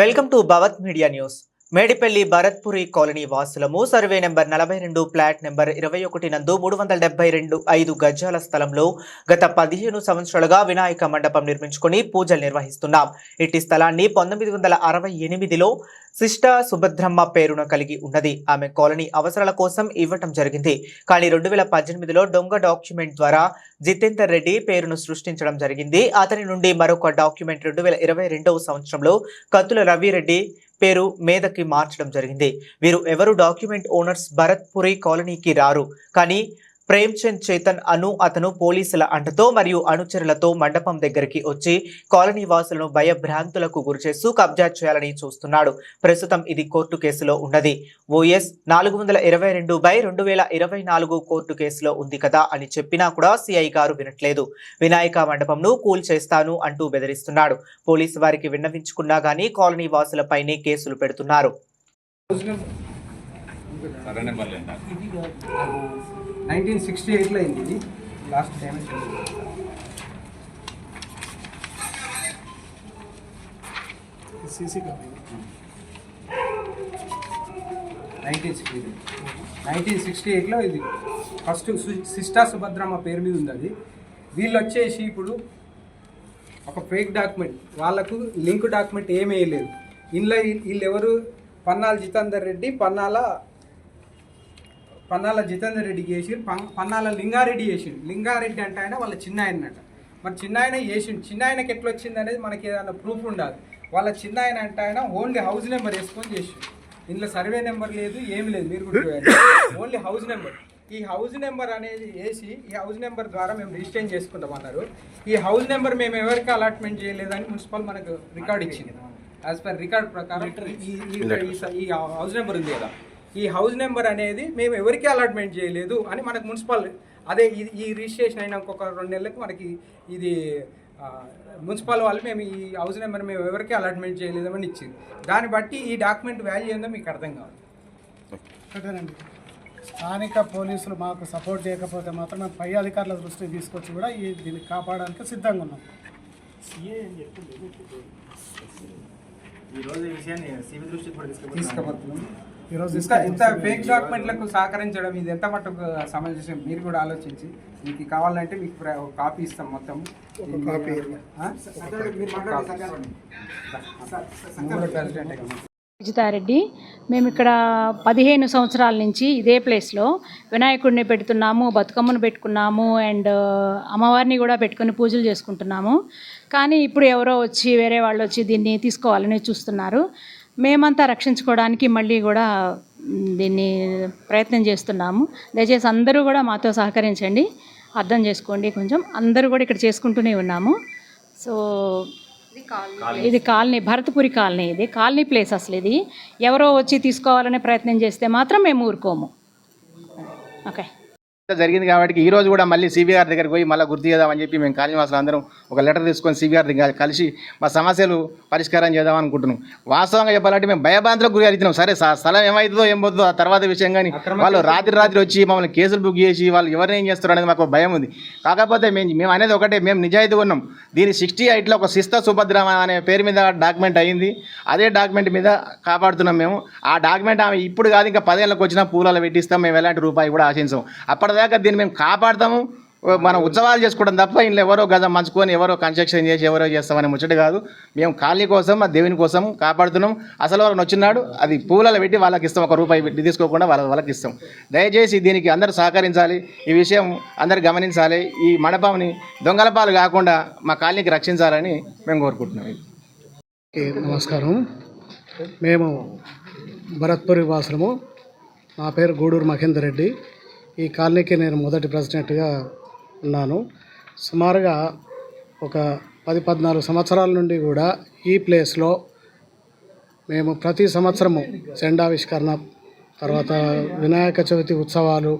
Welcome to Bhavat media news. Medipalli Bharatpuri colony వాసులము survey number నలభై రెండు flat number ఇరవై ఒకటి నందు మూడు వందల డెబ్బై రెండు ఐదు గజాల స్థలంలో గత పదిహేను సంవత్సరాలుగా వినాయక మండపం నిర్మించుకొని పూజలు నిర్వహిస్తున్నాం. ఇట్టి స్థలాన్ని పంతొమ్మిది వందల అరవై ఎనిమిదిలో శిష్ట సుభద్రమ్మ పేరున కలిగి ఉన్నది. ఆమె కాలనీ అవసరాల కోసం ఇవ్వటం జరిగింది. కానీ రెండు వేల పద్దెనిమిదిలో దొంగ డాక్యుమెంట్ ద్వారా జితేందర్ రెడ్డి పేరును సృష్టించడం జరిగింది. అతని నుండి మరొక డాక్యుమెంట్ రెండు వేల ఇరవై రెండవ సంవత్సరంలో కత్తుల రవిరెడ్డి పేరు మీదకి మార్చడం జరిగింది. వీరు ఎవరు? డాక్యుమెంట్ ఓనర్స్ భరత్పురి కాలనీకి రారు. కానీ ప్రేమ్చంద్ చేతన్ అను అతను పోలీసుల అండతో మరియు అనుచరులతో మండపం దగ్గరికి వచ్చి కాలనీ వాసులను భయభ్రాంతులకు గురిచేస్తూ కబ్జా చేయాలని చూస్తున్నాడు. ప్రస్తుతం ఇది కోర్టు కేసులో ఉన్నది. ఓఎస్ నాలుగు వందల ఇరవై రెండు బై రెండు వేల ఇరవై నాలుగు కోర్టు కేసులో ఉంది కదా అని చెప్పినా కూడా సిఐ గారు వినట్లేదు. వినాయక మండపంను కూల్ చేస్తాను అంటూ బెదిరిస్తున్నాడు. పోలీసు వారికి విన్నవించుకున్నా గానీ కాలనీ వాసులపైనే కేసులు పెడుతున్నారు. నైన్టీన్ సిక్స్టీ ఎయిట్లో అయింది ఇది. Last damage C C nineteen sixty nineteen sixty ఎయిట్లో ఇది ఫస్ట్ సిస్టా సుభద్రమ్మ పేరు మీద ఉంది అది. వీళ్ళు వచ్చేసి ఇప్పుడు ఒక ఫేక్ డాక్యుమెంట్ వాళ్ళకు లింక్ డాక్యుమెంట్ ఏమీ వేయలేదు. ఇందులో వీళ్ళు ఎవరు పన్నాల జితేందర్ రెడ్డి పన్నాల పన్నాల జితేందర్ రెడ్డికి వేసి పన్నాల లింగారెడ్డి వేసిండు లింగారెడ్డి అంటే ఆయన వాళ్ళ చిన్న ఆయనట మరి చిన్న ఆయన వేసిండు చిన్న ఆయనకి ఎట్లా వచ్చింది అనేది మనకి ఏదైనా ప్రూఫ్ ఉండాలి. వాళ్ళ చిన్న ఆయన అంటే ఆయన ఓన్లీ హౌస్ నెంబర్ వేసుకొని చేసిండు. ఇందులో సర్వే నెంబర్ లేదు ఏమి లేదు. మీరు కూడా. ఓన్లీ హౌస్ నెంబర్ ఈ హౌస్ నెంబర్ అనేది వేసి ఈ హౌస్ నెంబర్ ద్వారా మేము రిజిస్టర్ చేసుకుంటాం అన్నారు. ఈ హౌస్ నెంబర్ మేము ఎవరికి అలాట్మెంట్ చేయలేదని మున్సిపల్ మనకు రికార్డ్ ఇచ్చింది. యాజ్ పర్ రికార్డ్ ప్రకారం ఈ హౌస్ నెంబర్ ఉంది కదా. ఈ హౌస్ నెంబర్ అనేది మేము ఎవరికి అలాట్మెంట్ చేయలేదు అని మనకు మున్సిపల్ అదే ఇది ఈ రిజిస్ట్రేషన్ అయిన ఒక రెండు నెలలకు మనకి ఇది మున్సిపల్ వాళ్ళు మేము ఈ హౌస్ నెంబర్ మేము ఎవరికి అలాట్మెంట్ చేయలేదని ఇచ్చింది. దాన్ని బట్టి ఈ డాక్యుమెంట్ వాల్యూ ఏందో మీకు అర్థం కావాలి. ఒకటేనండి స్థానిక పోలీసులు మాకు సపోర్ట్ చేయకపోతే మాత్రం మేము పై అధికారుల దృష్టికి తీసుకొచ్చి కూడా ఈ దీన్ని కాపాడడానికి సిద్ధంగా ఉన్నాం. ఈరోజు ఈ విషయాన్ని సిబి దృష్టికి కూడా తీసుకుపోతున్నాం. ఈరోజు ఇంత ఇంత ఫేక్ డాక్యుమెంట్లకు సహకరించడం ఇది ఎంత మటుకు సమంజసం మీరు కూడా ఆలోచించి మీకు కావాలంటే మీకు కాపీ ఇస్తాం మొత్తం. ప్రెసిడెంటే. విజితారెడ్డి. మేము ఇక్కడ పదిహేను సంవత్సరాల నుంచి ఇదే ప్లేస్లో వినాయకుడిని పెడుతున్నాము బతుకమ్మను పెట్టుకున్నాము అండ్ uh, అమ్మవారిని కూడా పెట్టుకొని పూజలు చేసుకుంటున్నాము. కానీ ఇప్పుడు ఎవరో వచ్చి వేరే వాళ్ళు వచ్చి దీన్ని తీసుకోవాలని చూస్తున్నారు. మేమంతా రక్షించుకోవడానికి మళ్ళీ కూడా దీన్ని ప్రయత్నం చేస్తున్నాము. దయచేసి అందరూ కూడా మాతో సహకరించండి. అర్థం చేసుకోండి కొంచెం. అందరూ కూడా ఇక్కడ చేసుకుంటూనే ఉన్నాము. సో ఇది కాలనీ భరతపురి కాలనీ ఇది. కాలనీ ప్లేస్ అసలు ఇది. ఎవరో వచ్చి తీసుకోవాలనే ప్రయత్నం చేస్తే మాత్రం మేము ఊరుకోము. ఓకే. జరిగింది కాబట్టి ఈ రోజు కూడా మళ్ళీ సిబిఆర్ దగ్గరికి పోయి మళ్ళీ గుర్తు చేద్దామని చెప్పి మేము కాళీనివాసులు అందరం ఒక లెటర్ తీసుకొని సిబిఆర్ దగ్గర కలిసి మా సమస్యలు పరిష్కారం చేద్దాం అనుకుంటున్నాం. వాస్తవంగా చెప్పాలంటే మేము భయభ్రాంతులకు గురి అవుతున్నాం. సరే స్థలం ఏమవుతుందో ఏం పోతుందో ఆ తర్వాత విషయం కానీ వాళ్ళు రాత్రి రాత్రి వచ్చి మమ్మల్ని కేసులు బుక్ చేసి వాళ్ళు ఎవరిని ఏం చేస్తారు అనేది మాకు భయం ఉంది. కాకపోతే మేము మేము అనేది ఒకటే మేము నిజాయితీగా ఉన్నాం. దీని సిక్స్టీ ఎయిట్లో ఒక సిస్త సుభద్ర అనే పేరు మీద డాక్యుమెంట్ అయ్యింది అదే డాక్యుమెంట్ మీద కాపాడుతున్నాం మేము. ఆ డాక్యుమెంట్ ఆమె ఇప్పుడు కాదు ఇంకా పదేళ్ళకి వచ్చిన పూలలో పెట్టిస్తాం. మేము ఎలాంటి రూపాయి కూడా ఆశించాం. అప్పటిదాకా దీన్ని మేము కాపాడతాము. మనం ఉత్సవాలు చేసుకోవడం తప్ప ఇంట్లో ఎవరో గజం మంచుకొని ఎవరో కన్స్ట్రక్షన్ చేసి ఎవరో చేస్తామని ముచ్చట కాదు. మేము కాలనీ కోసం మా దేవుని కోసం కాపాడుతున్నాం. అసలు వాళ్ళని వచ్చినాడు అది పూలలో పెట్టి వాళ్ళకి ఇస్తాం. ఒక రూపాయి పెట్టి తీసుకోకుండా వాళ్ళ వాళ్ళకి ఇస్తాం. దయచేసి దీనికి అందరూ సహకరించాలి. ఈ విషయం అందరు గమనించాలి. ఈ మండపంని దొంగల పాలు కాకుండా మా కాలనీకి రక్షించాలని మేము కోరుకుంటున్నాం. నమస్కారం. మేము భరత్పూర్ వాసులము. నా పేరు గూడూరు మహేందర్ రెడ్డి. ఈ కాలనీకి నేను మొదటి ప్రెసిడెంట్గా ఉన్నాను. సుమారుగా ఒక పది పద్నాలుగు సంవత్సరాల నుండి కూడా ఈ ప్లేస్లో మేము ప్రతి సంవత్సరము జెండావిష్కరణ తర్వాత వినాయక చవితి ఉత్సవాలు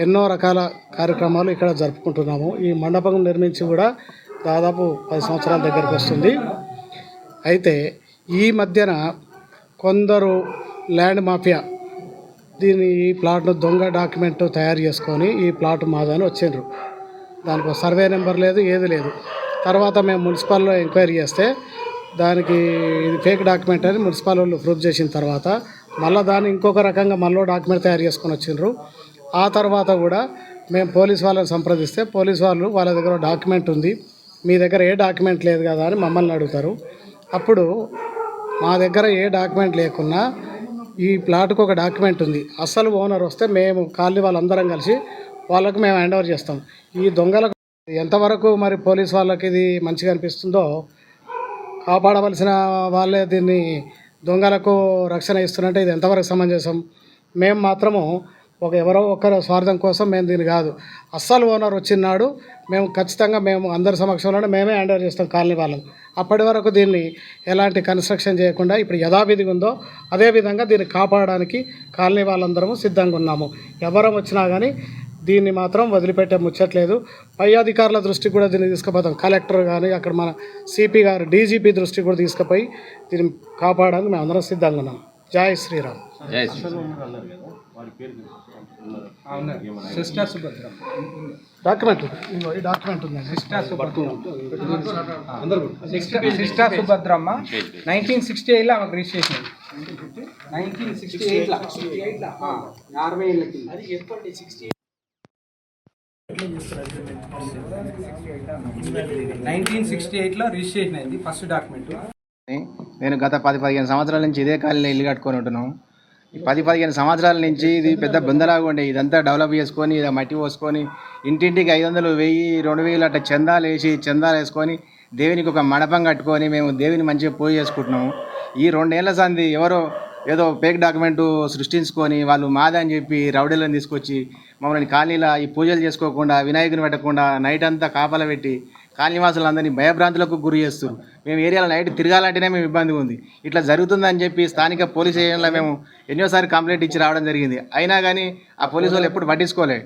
ఎన్నో రకాల కార్యక్రమాలు ఇక్కడ జరుపుకుంటున్నాము. ఈ మండపం నిర్మించి కూడా దాదాపు పది సంవత్సరాల దగ్గరికి వస్తుంది. అయితే ఈ మధ్యన కొందరు ల్యాండ్ మాఫియా దీని ఈ ప్లాట్ను దొంగ డాక్యుమెంట్ తయారు చేసుకొని ఈ ప్లాట్ మాదని వచ్చిండ్రు. దానికి సర్వే నెంబర్ లేదు ఏది లేదు. తర్వాత మేము మున్సిపల్లో ఎంక్వైరీ చేస్తే దానికి ఇది ఫేక్ డాక్యుమెంట్ అని మున్సిపల్ వాళ్ళు ప్రూఫ్ చేసిన తర్వాత మళ్ళీ దాన్ని ఇంకొక రకంగా మళ్ళీ డాక్యుమెంట్ తయారు చేసుకొని వచ్చిండ్రు. ఆ తర్వాత కూడా మేము పోలీస్ వాళ్ళని సంప్రదిస్తే పోలీస్ వాళ్ళు వాళ్ళ దగ్గర డాక్యుమెంట్ ఉంది. మీ దగ్గర ఏ డాక్యుమెంట్ లేదు కదా అని మమ్మల్ని అడుగుతారు. అప్పుడు మా దగ్గర ఏ డాక్యుమెంట్ లేకున్నా ఈ ప్లాట్కు ఒక డాక్యుమెంట్ ఉంది. అసలు ఓనర్ వస్తే మేము కాలనీ వాళ్ళందరం కలిసి వాళ్ళకు మేము హ్యాండ్ ఓవర్ చేస్తాం. ఈ దొంగలకు ఎంతవరకు మరి పోలీస్ వాళ్ళకి ఇది మంచిగా అనిపిస్తుందో కాపాడవలసిన వాళ్ళే దీన్ని దొంగలకు రక్షణ ఇస్తున్నట్టే ఇది ఎంతవరకు సమంజసం? మేము మాత్రము ఒక ఎవరో ఒకరు స్వార్థం కోసం మేము దీన్ని కాదు. అస్సలు ఓనర్ వచ్చినాడు మేము ఖచ్చితంగా మేము అందరి సమక్షంలోనే మేమే హ్యాండ్ ఓవర్ చేస్తాం కాలనీ వాళ్ళం అప్పటి వరకు దీన్ని ఎలాంటి కన్స్ట్రక్షన్ చేయకుండా ఇప్పుడు యథావిధిగా ఉందో అదే విధంగా దీన్ని కాపాడడానికి కాలనీ వాళ్ళందరము సిద్ధంగా ఉన్నాము. ఎవరం వచ్చినా కానీ దీన్ని మాత్రం వదిలిపెట్టే ముచ్చట్లేదు పై అధికారుల దృష్టికి కూడా దీన్ని తీసుకుపోతాం. కలెక్టర్ కానీ అక్కడ మన సిపి గారు డీజీపీ దృష్టికి కూడా తీసుకుపోయి దీన్ని కాపాడడానికి మేము అందరం సిద్ధంగా ఉన్నాం. జై శ్రీరామ్. అవును సిస్టర్ సుభద్ర. డాక్యుమెంట్ ఈ డాక్యుమెంట్ ఉందండి sister Subhadra. Sister sister Subhadramma. Nineteen sixty ఎయిట్లో ఆమెకు రిజిస్ట్రేషన్ నైన్టీన్ సిక్స్టీ ఎయిట్లో అరవై ఏళ్ళ కింద. నైన్టీన్ సిక్స్టీ ఎయిట్లో రిజిస్ట్రేషన్ అయింది ఫస్ట్ డాక్యుమెంట్ నేను గత పది పదిహేను సంవత్సరాల నుంచి ఇదే కాలనీలో ఇల్లు కట్టుకొని ఉంటున్నాం. ఈ పది పదిహేను సంవత్సరాల నుంచి ఇది పెద్ద బృందలాగా ఉండే. ఇదంతా డెవలప్ చేసుకొని ఇది మట్టి పోసుకొని ఇంటింటికి ఐదు వందలు వెయ్యి రెండు వేలు అట్లా చందాలు వేసి చందాలు వేసుకొని దేవునికి ఒక మండపం కట్టుకొని మేము దేవుని మంచిగా పూజ చేసుకుంటున్నాము. ఈ రెండేళ్ళ సంది ఎవరో ఏదో ఫేక్ డాక్యుమెంట్ సృష్టించుకొని వాళ్ళు మాదని చెప్పి రౌడీలను తీసుకొచ్చి మమ్మల్ని కాలనీలో ఈ పూజలు చేసుకోకుండా వినాయకుని పెట్టకుండా నైట్ అంతా కాపలా పెట్టి కాలనీవాసులందరినీ భయభ్రాంతులకు గురి చేస్తారు మేము ఏరియాలో నైట్ తిరగాలంటేనే మేము ఇబ్బంది ఉంది. ఇట్లా జరుగుతుందని చెప్పి స్థానిక పోలీస్ స్టేషన్లో మేము ఎన్నోసారి కంప్లైంట్ ఇచ్చి రావడం జరిగింది. అయినా కానీ ఆ పోలీసు వాళ్ళు ఎప్పుడు పట్టించుకోలే.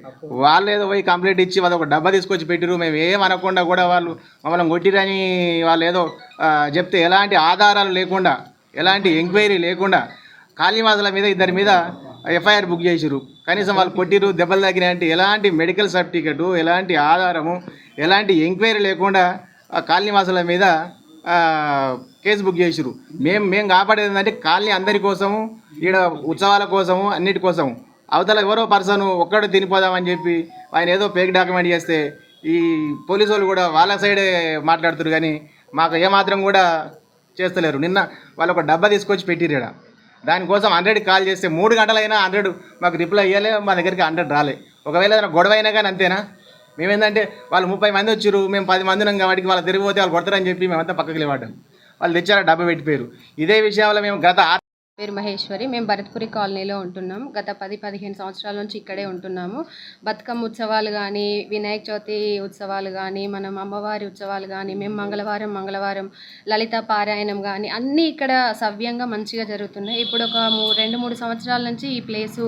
వాళ్ళు ఏదో పోయి కంప్లైంట్ ఇచ్చి వాళ్ళు ఒక డబ్బా తీసుకొచ్చి పెట్టిరు మేము ఏం అనకుండా కూడా వాళ్ళు మమ్మల్ని కొట్టిరని వాళ్ళు ఏదో చెప్తే ఎలాంటి ఆధారాలు లేకుండా ఎలాంటి ఎంక్వైరీ లేకుండా కాళీవాసుల మీద ఇద్దరి మీద ఎఫ్ఐఆర్ బుక్ చేసిరు కనీసం వాళ్ళు కొట్టిరు దెబ్బలు తగినాయి అంటే ఎలాంటి మెడికల్ సర్టిఫికెట్ ఎలాంటి ఆధారము ఎలాంటి ఎంక్వైరీ లేకుండా కాలనీవాసుల మీద కేసు బుక్ చేసిరు మేము మేము కాపాడేది ఏంటంటే కాలనీ అందరి కోసము ఈడ ఉత్సవాల కోసము అన్నిటి కోసము. అవతల ఎవరో పర్సన్ ఒక్కడు తినిపోదామని చెప్పి ఆయన ఏదో ఫేక్ డాక్యుమెంట్ చేస్తే ఈ పోలీసు వాళ్ళు కూడా వాళ్ళ సైడే మాట్లాడుతారు కానీ మాకు ఏమాత్రం కూడా చేస్తలేరు. నిన్న వాళ్ళు ఒక డబ్బా తీసుకొచ్చి పెట్టిరు దానికోసం హండ్రెడ్ కాల్ చేస్తే మూడు గంటలైనా హండ్రెడ్ మాకు రిప్లై ఇవ్వలే మా దగ్గరికి హండ్రెడ్ రాలే. ఒకవేళ ఏదైనా గొడవ అయినా కానీ అంతేనా? మేమేంటంటే వాళ్ళు ముప్పై మంది వచ్చారు మేము పది మంది ఉన్నాం కాబట్టి వాళ్ళు తిరిగిపోతే వాళ్ళు కొడతారని చెప్పి మేమంతా పక్కకి లేవాడాం వాళ్ళు తెచ్చారు డబ్బా పెట్టిపోయారు. ఇదే విషయంలో మేము గత పేరు మహేశ్వరి మేము భరత్పురి కాలనీలో ఉంటున్నాం. గత పది పదిహేను సంవత్సరాల నుంచి ఇక్కడే ఉంటున్నాము. బతుకమ్మ ఉత్సవాలు కానీ వినాయక చవితి ఉత్సవాలు కానీ మనం అమ్మవారి ఉత్సవాలు కానీ మేము మంగళవారం మంగళవారం లలిత పారాయణం కానీ అన్నీ ఇక్కడ సవ్యంగా మంచిగా జరుగుతున్నాయి. ఇప్పుడు ఒక మూ రెండు మూడు సంవత్సరాల నుంచి ఈ ప్లేసు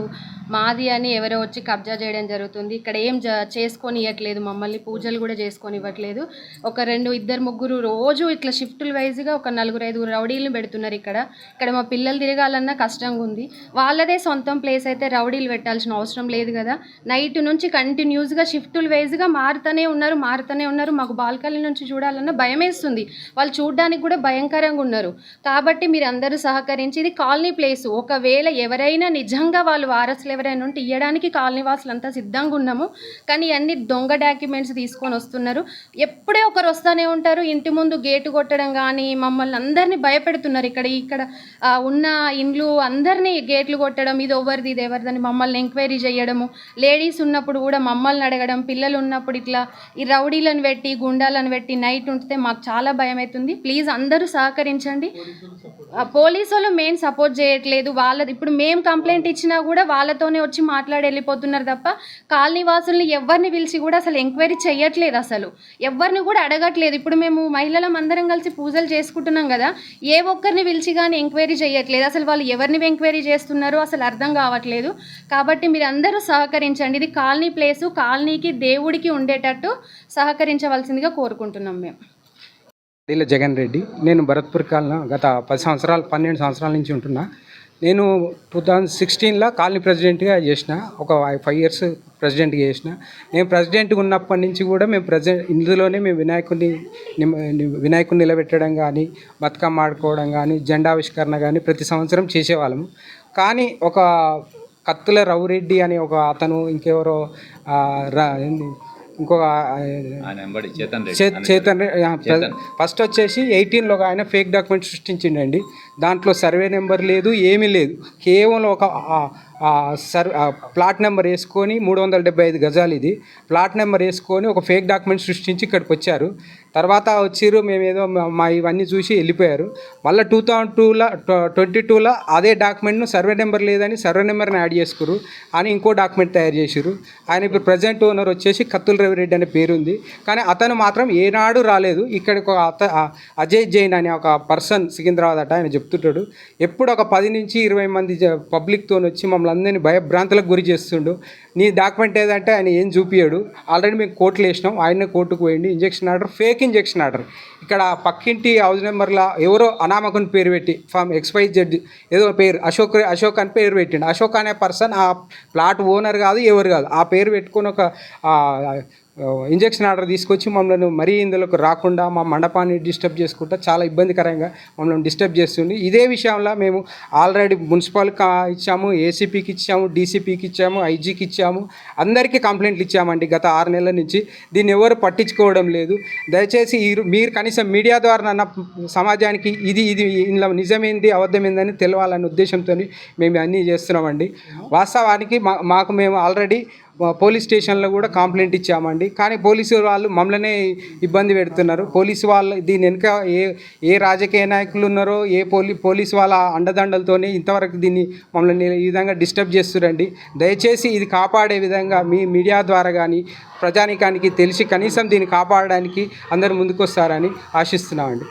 మాది అని ఎవరో వచ్చి కబ్జా చేయడం జరుగుతుంది. ఇక్కడ ఏం చేసుకొని ఇవ్వట్లేదు మమ్మల్ని పూజలు కూడా చేసుకొని ఇవ్వట్లేదు ఒక రెండు ఇద్దరు ముగ్గురు రోజు ఇట్లా షిఫ్టులు వైజ్గా ఒక నలుగురు ఐదుగురు రౌడీలను పెడుతున్నారు ఇక్కడ. ఇక్కడ మా పిల్లలు తిరగాలన్నా కష్టంగా ఉంది. వాళ్ళదే సొంతం ప్లేస్ అయితే రౌడీలు పెట్టాల్సిన అవసరం లేదు కదా. నైట్ నుంచి కంటిన్యూస్గా షిఫ్టులు వైజ్గా మారుతూనే ఉన్నారు మారుతూనే ఉన్నారు. మాకు బాల్కనీ నుంచి చూడాలన్నా భయం వేస్తుంది. వాళ్ళు చూడడానికి కూడా భయంకరంగా ఉన్నారు. కాబట్టి మీరు అందరూ సహకరించి ఇది కాలనీ ప్లేస్ ఒకవేళ ఎవరైనా నిజంగా వాళ్ళు వారసులు ఎవరైనా ఉంటే ఇవ్వడానికి కాలనీ వాసులంతా సిద్ధంగా ఉన్నాము. కానీ అన్ని దొంగ డాక్యుమెంట్స్ తీసుకొని వస్తున్నారు. ఎప్పుడే ఒకరు వస్తూనే ఉంటారు. ఇంటి ముందు గేటు కొట్టడం కానీ మమ్మల్ని అందరినీ భయపెడుతున్నారు. ఇక్కడ ఇక్కడ ఉన్న ఇండ్లు అందరినీ గేట్లు కొట్టడం ఇది ఎవరిది ఇది ఎవరిదని మమ్మల్ని ఎంక్వైరీ చేయడము. లేడీస్ ఉన్నప్పుడు కూడా మమ్మల్ని అడగడం పిల్లలు ఉన్నప్పుడు ఇట్లా ఈ రౌడీలను పెట్టి గుండాలను పెట్టి నైట్ ఉంటే మాకు చాలా భయం అవుతుంది ప్లీజ్ అందరూ సహకరించండి. పోలీసు వాళ్ళు మెయిన్ సపోర్ట్ చేయట్లేదు. వాళ్ళది ఇప్పుడు మేము కంప్లైంట్ ఇచ్చినా కూడా వాళ్ళతోనే వచ్చి మాట్లాడి వెళ్ళిపోతున్నారు తప్ప కాలనీవాసుల్ని ఎవరిని పిలిచి కూడా అసలు ఎంక్వైరీ చేయట్లేదు అసలు. ఎవరిని కూడా అడగట్లేదు. ఇప్పుడు మేము మహిళలం అందరం కలిసి పూజలు చేసుకుంటున్నాం కదా ఏ ఒక్కరిని పిలిచి కానీ ఎంక్వైరీ చేయట్లేదు అసలు వాళ్ళు ఎవరిని ఎంక్వైరీ చేస్తున్నారో అసలు అర్థం కావట్లేదు. కాబట్టి మీరు అందరూ సహకరించండి. ఇది కాలనీ ప్లేసు కాలనీకి దేవుడికి ఉండేటట్టు సహకరించవలసిందిగా కోరుకుంటున్నాం మేము. జగన్ రెడ్డి నేను భరత్పూర్ కాలన గత పది సంవత్సరాలు పన్నెండు సంవత్సరాల నుంచి ఉంటున్నా. నేను టూ థౌజండ్ సిక్స్టీన్లో కాలనీ ప్రెసిడెంట్గా చేసిన ఒక ఫైవ్ ఇయర్స్ ప్రెసిడెంట్గా చేసిన. నేను ప్రెసిడెంట్గా ఉన్నప్పటి నుంచి కూడా మేము ప్రెసిడెంట్ ఇందులోనే మేము వినాయకుడిని వినాయకుడిని నిలబెట్టడం కానీ బతుకమ్మ ఆడుకోవడం కానీ జెండావిష్కరణ కానీ ప్రతి సంవత్సరం చేసేవాళ్ళము కానీ ఒక కత్తుల రవిరెడ్డి అనే ఒక అతను ఇంకెవరో రా ఇంకొక చేతన్ రె- ఆ, ప్ర- ఫస్ట్ వచ్చేసి ఎయిటీన్లో ఒక ఆయన ఫేక్ డాక్యుమెంట్ సృష్టించిండండి. దాంట్లో సర్వే నెంబర్ లేదు ఏమీ లేదు. కేవలం ఒక సర్ ప్లాట్ నెంబర్ వేసుకొని మూడు వందల డెబ్బై ఐదు గజాలు ఇది. ప్లాట్ నెంబర్ వేసుకొని ఒక ఫేక్ డాక్యుమెంట్ సృష్టించి ఇక్కడికి వచ్చారు. తర్వాత వచ్చిర్రు మేము ఏదో మా- ఇవన్నీ చూసి వెళ్ళిపోయారు. మళ్ళీ టూ థౌజండ్ టూలో ట్వంటీ టూలో అదే డాక్యుమెంట్ను సర్వే నెంబర్ లేదని సర్వే నెంబర్ని యాడ్ చేసుకురు అని ఇంకో డాక్యుమెంట్ తయారు చేసిరు ఆయన ఇప్పుడు ప్రజెంట్ ఓనర్ వచ్చేసి కత్తుల రవిరెడ్డి అనే పేరుంది. కానీ అతను మాత్రం ఏనాడు రాలేదు. ఇక్కడికి ఒక అత అజయ్ జైన్ అనే ఒక పర్సన్ సికింద్రాబాద్ అట ఆయన చెప్తుంటాడు. ఎప్పుడు ఒక పది నుంచి ఇరవై మంది జ- పబ్లిక్తో వచ్చి మమ్మల్ని అందరినీ భయభ్రాంతులకు గురి చేస్తుండు. నీ డాక్యుమెంట్ ఏదంటే ఆయన ఏం చూపించాడు ఆల్రెడీ మేము కోర్టులు వేసినాం. ఆయన కోర్టుకు పోయింది injunction order fake injunction order. ఇక్కడ పక్కింటి హౌస్ నెంబర్లో ఎవరో అనామకుని పేరు పెట్టి ఫ్రమ్ ఎక్స్వై జెడ్ ఏదో పేరు అశోక్ అశోక్ అని పేరు పెట్టిండు. అశోక్ అనే పర్సన్ ఆ ప్లాట్ ఓనర్ కాదు ఎవరు కాదు. ఆ పేరు పెట్టుకొని ఒక ఇంజక్షన్ ఆర్డర్ తీసుకొచ్చి మమ్మల్ని మరీ ఇందులోకి రాకుండా మా మండపాన్ని డిస్టర్బ్ చేసుకుంటా చాలా ఇబ్బందికరంగా మమ్మల్ని డిస్టర్బ్ చేస్తుంది. ఇదే విషయంలో మేము ఆల్రెడీ మున్సిపాల్కి ఇచ్చాము ఏసీపీకి ఇచ్చాము డీసీపీకి ఇచ్చాము ఐజీకి ఇచ్చాము. అందరికీ కంప్లైంట్లు ఇచ్చామండి గత ఆరు నెలల నుంచి. దీన్ని ఎవరు పట్టించుకోవడం లేదు. దయచేసి మీరు కనీసం మీడియా ద్వారా నన్న సమాజానికి ఇది ఇది ఇందులో నిజమేంది అబద్ధమైందని తెలవాలనే ఉద్దేశంతో మేము అన్నీ చేస్తున్నామండి. వాస్తవానికి మా మాకు మేము ఆల్రెడీ పోలీస్ స్టేషన్లో కూడా కంప్లైంట్ ఇచ్చామండి. కానీ పోలీసు వాళ్ళు మమ్మల్నే ఇబ్బంది పెడుతున్నారు. పోలీసు వాళ్ళు దీని వెనుక ఏ ఏ రాజకీయ నాయకులు ఉన్నారో ఏ పోలీ పోలీసు వాళ్ళ అండదండలతోనే ఇంతవరకు దీన్ని మమ్మల్ని ఈ విధంగా డిస్టర్బ్ చేస్తురండి. దయచేసి ఇది కాపాడే విధంగా మీ మీడియా ద్వారా కానీ ప్రజానికానికి తెలిసి కనీసం దీన్ని కాపాడడానికి అందరూ ముందుకొస్తారని ఆశిస్తున్నామండి.